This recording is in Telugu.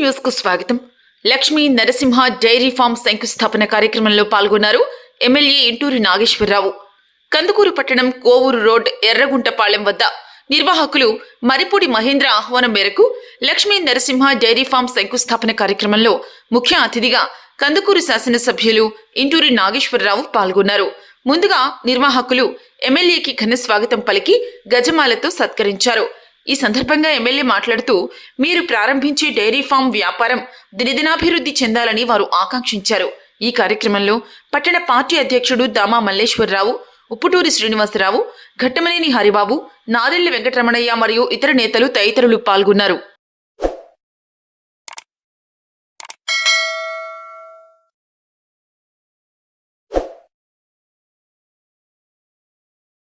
న్యూస్కు స్వాగతం. లక్ష్మీ నరసింహ డైరీ ఫామ్ శంకుస్థాపన కార్యక్రమంలో పాల్గొన్నారు ఎమ్మెల్యే ఇంటూరి నాగేశ్వరరావు. కందుకూరు పట్టణం కోవూరు రోడ్ ఎర్రగుంటపాలెం వద్ద నిర్వాహకులు మరిపూడి మహేంద్ర ఆహ్వానం మేరకు లక్ష్మీ నరసింహ డైరీ ఫామ్ శంకుస్థాపన కార్యక్రమంలో ముఖ్య అతిథిగా కందుకూరు శాసనసభ్యులు ఇంటూరి నాగేశ్వరరావు పాల్గొన్నారు. ముందుగా నిర్వాహకులు ఎమ్మెల్యేకి ఘన స్వాగతం పలికి గజమాలతో సత్కరించారు. ఈ సందర్భంగా ఎమ్మెల్యే మాట్లాడుతూ మీరు ప్రారంభించే డైరీ ఫామ్ వ్యాపారం దినదినాభివృద్ధి చెందాలని వారు ఆకాంక్షించారు. ఈ కార్యక్రమంలో పట్టణ పార్టీ అధ్యక్షుడు దామా మల్లేశ్వరరావు ఉప్పుటూరి శ్రీనివాసరావు ఘట్టమనేని హరిబాబు నాదెల్లి వెంకటరమణయ్య మరియు ఇతర నేతలు తదితరులు పాల్గొన్నారు.